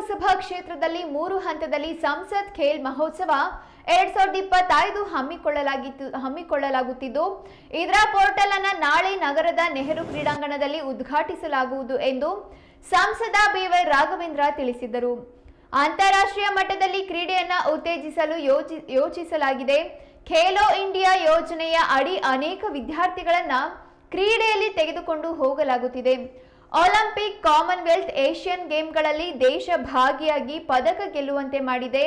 ಲೋಕಸಭಾ ಕ್ಷೇತ್ರದಲ್ಲಿ ಮೂರು ಹಂತದಲ್ಲಿ ಸಂಸತ್ ಖೇಲ್ ಮಹೋತ್ಸವ. ಎರಡ್ ಸಾವಿರದ ಇಪ್ಪತ್ತೈದು ಹಮ್ಮಿಕೊಳ್ಳಲಾಗಿತ್ತು, ಹಮ್ಮಿಕೊಳ್ಳಲಾಗುತ್ತಿದ್ದು. ಇದರ ಪೋರ್ಟಲ್ ಅನ್ನ ನಾಳೆ ನಗರದ ನೆಹರು ಕ್ರೀಡಾಂಗಣದಲ್ಲಿ ಉದ್ಘಾಟಿಸಲಾಗುವುದು ಎಂದು ಸಂಸದ ಬಿವೈ ರಾಘವೇಂದ್ರ ತಿಳಿಸಿದರು. ಅಂತಾರಾಷ್ಟ್ರೀಯ ಮಟ್ಟದಲ್ಲಿ ಕ್ರೀಡೆಯನ್ನ ಉತ್ತೇಜಿಸಲು ಯೋಜಿ, ಯೋಚಿಸಲಾಗಿದೆ. ಖೇಲೋ ಇಂಡಿಯಾ ಯೋಜನೆಯ ಅಡಿ ಅನೇಕ ವಿದ್ಯಾರ್ಥಿಗಳನ್ನ ಕ್ರೀಡೆಯಲ್ಲಿ ತೆಗೆದುಕೊಂಡು ಹೋಗಲಾಗುತ್ತಿದೆ. ಒಲಿಂಪಿಕ್ ಕಾಮನ್ವೆಲ್ತ್ ಏಷ್ಯನ್ ಗೇಮ್ಗಳಲ್ಲಿ ದೇಶ ಭಾಗಿಯಾಗಿ ಪದಕ ಗೆಲ್ಲುವಂತೆ ಮಾಡಿದೆ.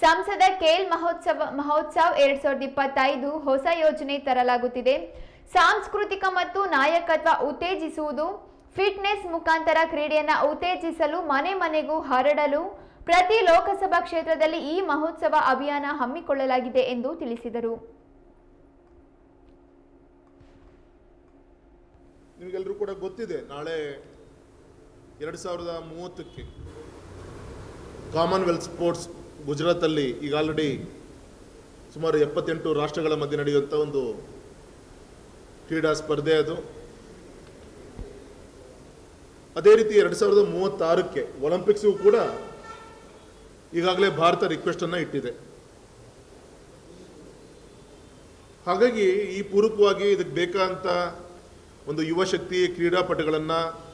ಸಂಸದ ಖೇಲ್ ಮಹೋತ್ಸವ, ಮಹೋತ್ಸವ್ ಎರಡ್ ಸಾವಿರದ ಇಪ್ಪತ್ತೈದು ಹೊಸ ಯೋಜನೆ ತರಲಾಗುತ್ತಿದೆ. ಸಾಂಸ್ಕೃತಿಕ ಮತ್ತು ನಾಯಕತ್ವ ಉತ್ತೇಜಿಸುವುದು, ಫಿಟ್ನೆಸ್ ಮುಖಾಂತರ ಕ್ರೀಡೆಯನ್ನು ಉತ್ತೇಜಿಸಲು ಮನೆ ಮನೆಗೂ ಹರಡಲು, ಪ್ರತಿ ಲೋಕಸಭಾ ಕ್ಷೇತ್ರದಲ್ಲಿ ಈ ಮಹೋತ್ಸವ ಅಭಿಯಾನ ಹಮ್ಮಿಕೊಳ್ಳಲಾಗಿದೆ ಎಂದು ತಿಳಿಸಿದರು. ನಿಮಗೆಲ್ಲರೂ ಕೂಡ ಗೊತ್ತಿದೆ, ನಾಳೆ ಎರಡು ಸಾವಿರದ ಮೂವತ್ತಕ್ಕೆ ಕಾಮನ್ವೆಲ್ತ್ ಸ್ಪೋರ್ಟ್ಸ್ ಗುಜರಾತಲ್ಲಿ ಈಗ ಆಲ್ರೆಡಿ ಸುಮಾರು ಎಪ್ಪತ್ತೆಂಟು ರಾಷ್ಟ್ರಗಳ ಮಧ್ಯೆ ನಡೆಯುವಂಥ ಒಂದು ಕ್ರೀಡಾ ಸ್ಪರ್ಧೆ ಅದು. ಅದೇ ರೀತಿ ಎರಡು ಸಾವಿರದ ಮೂವತ್ತಾರಕ್ಕೆ ಒಲಿಂಪಿಕ್ಸ್ಗೂ ಕೂಡ ಈಗಾಗಲೇ ಭಾರತ ರಿಕ್ವೆಸ್ಟನ್ನು ಇಟ್ಟಿದೆ. ಹಾಗಾಗಿ ಈ ಪೂರಕವಾಗಿ ಇದಕ್ಕೆ ಬೇಕಾದಂಥ ಒಂದು ಯುವಶಕ್ತಿ ಕ್ರೀಡಾಪಟುಗಳನ್ನು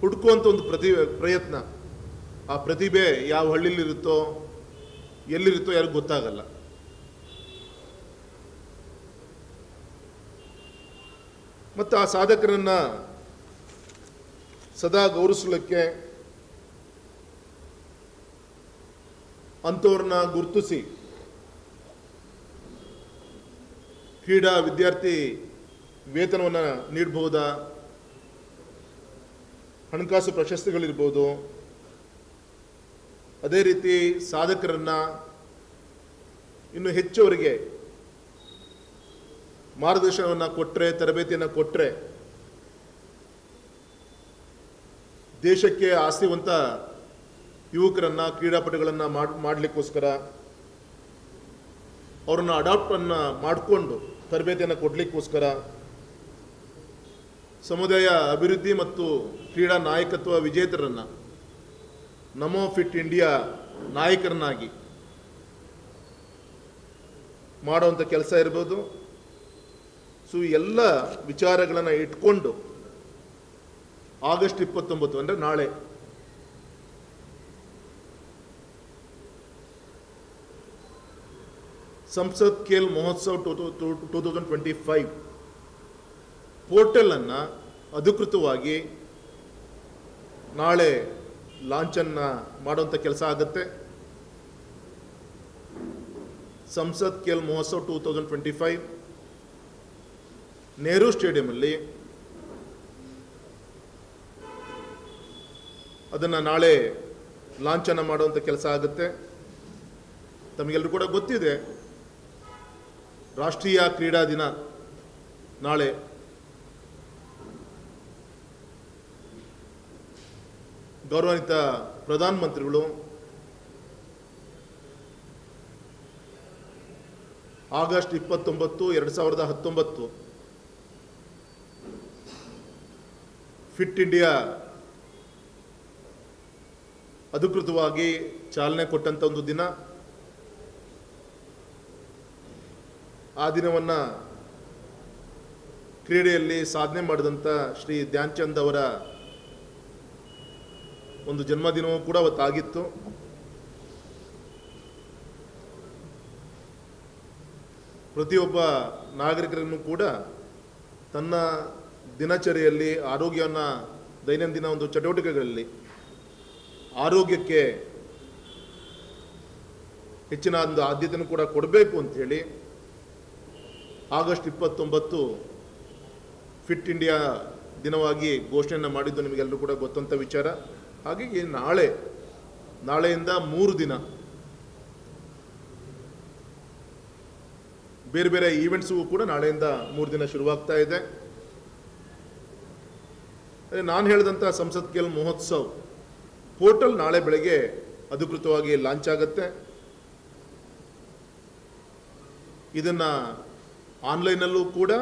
ಹುಡುಕುವಂಥ ಒಂದು ಪ್ರತಿ ಪ್ರಯತ್ನ, ಆ ಪ್ರತಿಭೆ ಯಾವ ಹಳ್ಳಿಲಿರುತ್ತೋ ಎಲ್ಲಿರುತ್ತೋ ಯಾರಿಗೂ ಗೊತ್ತಾಗಲ್ಲ. ಮತ್ತು ಆ ಸಾಧಕರನ್ನ ಸದಾ ಗೌರವಿಸಲಿಕ್ಕೆ ಅಂಥವ್ರನ್ನ ಗುರುತಿಸಿ ಕ್ರೀಡಾ ವಿದ್ಯಾರ್ಥಿ ವೇತನವನ್ನು ನೀಡಬಹುದಾ ಹಣಕಾಸು ಪ್ರಶಸ್ತಿಗಳಿರ್ಬೋದು. ಅದೇ ರೀತಿ ಸಾಧಕರನ್ನ ಇನ್ನು ಹೆಚ್ಚುವರಿಗೆ ಮಾರ್ಗದರ್ಶನವನ್ನು ಕೊಟ್ಟರೆ ತರಬೇತಿಯನ್ನು ಕೊಟ್ಟರೆ ದೇಶಕ್ಕೆ ಆಸ್ತಿವಂತ ಯುವಕರನ್ನ, ಕ್ರೀಡಾಪಟುಗಳನ್ನು ಮಾಡ್, ಮಾಡಲಿಕ್ಕೋಸ್ಕರ ಅವರನ್ನು ಅಡಾಪ್ಟನ್ನು ಮಾಡಿಕೊಂಡು ತರಬೇತಿಯನ್ನು ಕೊಡಲಿಕ್ಕೋಸ್ಕರ ಸಮುದಾಯ ಅಭಿವೃದ್ಧಿ ಮತ್ತು ಕ್ರೀಡಾ ನಾಯಕತ್ವ ವಿಜೇತರನ್ನು, ನಮೋ ಫಿಟ್ ಇಂಡಿಯಾ ನಾಯಕರನ್ನಾಗಿ ಮಾಡುವಂಥ ಕೆಲಸ ಇರ್ಬೋದು. ಸೊ ಎಲ್ಲ ವಿಚಾರಗಳನ್ನು ಇಟ್ಕೊಂಡು ಆಗಸ್ಟ್ ಇಪ್ಪತ್ತೊಂಬತ್ತು ಅಂದರೆ ನಾಳೆ Sansad Khel Mahotsav two two thousand twenty five ಪೋರ್ಟಲನ್ನು ಅಧಿಕೃತವಾಗಿ ನಾಳೆ ಲಾಂಚನ್ನು ಮಾಡುವಂಥ ಕೆಲಸ ಆಗುತ್ತೆ. Sansad Khel Mahotsav two thousand twenty five Nehru ಸ್ಟೇಡಿಯಮಲ್ಲಿ ಅದನ್ನು ನಾಳೆ ಲಾಂಛನ ಮಾಡುವಂಥ ಕೆಲಸ ಆಗುತ್ತೆ. ತಮಗೆಲ್ಲರೂ ಕೂಡ ಗೊತ್ತಿದೆ. ರಾಷ್ಟ್ರೀಯ ಕ್ರೀಡಾ ದಿನ ನಾಳೆ. ಗೌರವಾನ್ವಿತ ಪ್ರಧಾನಮಂತ್ರಿಗಳು ಆಗಸ್ಟ್ ಇಪ್ಪತ್ತೊಂಬತ್ತು, ಎರಡು ಸಾವಿರದ ಹತ್ತೊಂಬತ್ತು. ಫಿಟ್ ಇಂಡಿಯಾ ಅಧಿಕೃತವಾಗಿ ಚಾಲನೆ ಕೊಟ್ಟಂಥ ಒಂದು ದಿನ. ಆ ದಿನವನ್ನು ಕ್ರೀಡೆಯಲ್ಲಿ ಸಾಧನೆ ಮಾಡಿದಂಥ ಶ್ರೀ ಧ್ಯಾನ್ ಚಂದ್ ಅವರ ಒಂದು ಜನ್ಮದಿನವೂ ಕೂಡ ಅವತ್ತಾಗಿತ್ತು. ಪ್ರತಿಯೊಬ್ಬ ನಾಗರಿಕರನ್ನು ಕೂಡ ತನ್ನ ದಿನಚರಿಯಲ್ಲಿ, ಆರೋಗ್ಯವನ್ನು ದೈನಂದಿನ ಒಂದು ಚಟುವಟಿಕೆಗಳಲ್ಲಿ, ಆರೋಗ್ಯಕ್ಕೆ ಹೆಚ್ಚಿನ ಒಂದು ಆದ್ಯತೆಯನ್ನು ಕೂಡ ಕೊಡಬೇಕು ಅಂಥೇಳಿ ಆಗಸ್ಟ್ ಇಪ್ಪತ್ತೊಂಬತ್ತು ಫಿಟ್ ಇಂಡಿಯಾ ದಿನವಾಗಿ ಘೋಷಣೆಯನ್ನು ಮಾಡಿದ್ದು ನಿಮಗೆಲ್ಲರೂ ಕೂಡ ಗೊತ್ತಂಥ ವಿಚಾರ. ಹಾಗೆಯೇ ನಾಳೆ, ನಾಳೆಯಿಂದ ಮೂರು ದಿನ ಬೇರೆ ಬೇರೆ ಈವೆಂಟ್ಸ್ಗೂ ಕೂಡ ನಾಳೆಯಿಂದ ಮೂರು ದಿನ ಶುರುವಾಗ್ತಾ ಇದೆ. ನಾನು ಹೇಳಿದಂಥ ಸಂಸತ್ ಕೆಲ್ ಮಹೋತ್ಸವ್ ಪೋರ್ಟಲ್ ನಾಳೆ ಬೆಳಗ್ಗೆ ಅಧಿಕೃತವಾಗಿ ಲಾಂಚ್ ಆಗುತ್ತೆ. ಇದನ್ನು ಆನ್ಲೈನಲ್ಲೂ ಕೂಡ